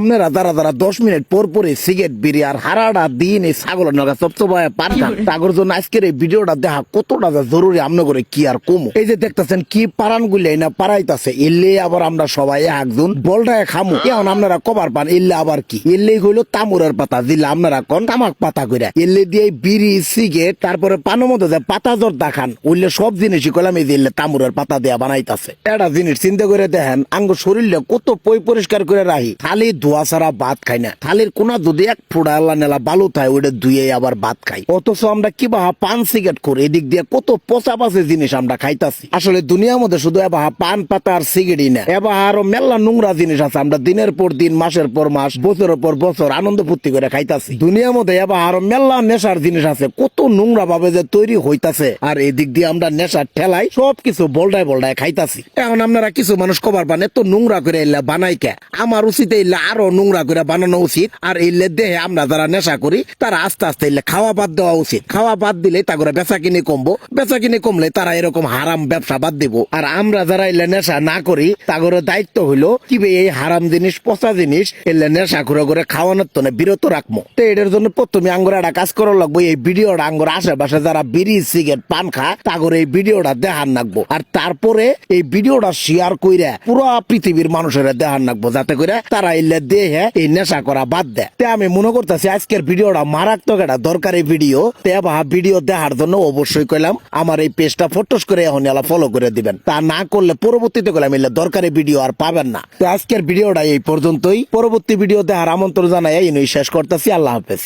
আপনারা যারা যারা দশ মিনিট পর পরে সিগারেট বিড়ি আর হারাটা দিন এই ছাগলের নগা সবসময় পান তাগর জন্য আজকের এই ভিডিওটা দেখা কতটা জরুরি আমনে করে কি আর কমো? এই যে দেখতেছেন কি পারান গুলাই না পারাইতাছে এলে আবার আমরা সবাই একজন বলটায় খামু। এখন আপনারা কবার পান এলে আবার কি? এলে হইল তামুরের পাতা দিলে আপনারা কোন তামাক পাতা কইরা। এলে দিয়ে বিড়ি সিগারেট তারপরে পানের মধ্যে যে পাতা জর দেখান ওইলে সব জিনিসই কইলাম এই এলে তামুরের পাতা দেয়া বানাইতাছে। এটা জিনিস চিন্তা করে দেখেন আঙ্গ শরীরে কত পই পরিষ্কার করে রাখি। খালি ধোয়া ছাড়া ভাত খাই না। থালির কোনা যদি এক ফোড়া আল্লাহ নেলা বালু থাকে, ওইটা ধুয়ে আবার ভাত খাই। অথচ আমরা কি বাহা পান সিগারেট করি, এদিক দিয়ে কত পচা পাচে জিনিস আমরা খাইতাছি। আসলে দুনিয়ার মধ্যে শুধু এবার পান, পাতা আর সিগারেটই না। এবার আরও মেলা নোংরা জিনিস আছে, আমরা দিনের পর দিন, মাসের পর মাস, বছরের পর বছর আনন্দ ফুর্তি করে খাইতাছি। দুনিয়ার মধ্যে এবার আরও মেলা নেশার জিনিস আছে, কত নোংরা ভাবে যে তৈরি হইতাছে। আর এদিক দিয়ে আমরা নেশার ঠেলাই সবকিছু বলডায় বলডায় খাইতাছি। এখন আপনারা কিছু মানুষ কবার পান তো নোংরা করে এলে বানাই কে আমার উচিত এলে আরও নোংরা করে বানানো উচিত। আর এলে দেহে আমরা যারা নেশা করি, তারা আস্তে আস্তে এলে খাওয়া বাদ দেওয়া উচিত। খাওয়া বাদ দিলে তা করে বেচা কিনে কমবো। বেচা কিনে কমলে তারা এরকম হারাম ব্যবসা বাদ দিব। আর আমরা যারা এলে নেশা না করি, তাগর দায়িত্ব হইল কি বে এই হারাম জিনিস, পচা জিনিস এলে নেশা করে করে খাওয়ানোর তো বিরত রাখব তো এটার জন্য প্রথমে আঙ্গুর একটা কাজ করা লাগবো। এই ভিডিওটা আঙ্গুর আশেপাশে যারা বিড়ি, সিগারেট, পান খা তাগর এই ভিডিওটা দেখান রাখব আর তারপরে এই ভিডিওটা শেয়ার কইরা পুরো পৃথিবীর মানুষের দেখান রাখব যাতে করে তারা এলে দেহে এই নেশা করা বাদ দেয় তে আমি মনে করতেছি আজকের ভিডিওটা মারাত্মক একটা দরকারি ভিডিও। তে বা ভিডিও দেখার জন্য অবশ্যই কইলাম, আমার এই পেজটা ফটোস করে এখন এলা ফলো করে দিবেন। তা না করলে পরবর্তীতে কইলাম, এলে দরকারি ভিডিও আর পাবেন না। তো আজকের ভিডিওটা এই পর্যন্তই। পরবর্তী ভিডিও দেখার আমন্ত্রণ জানাই, এই শেষ করতেছি। আল্লাহ হাফেজ।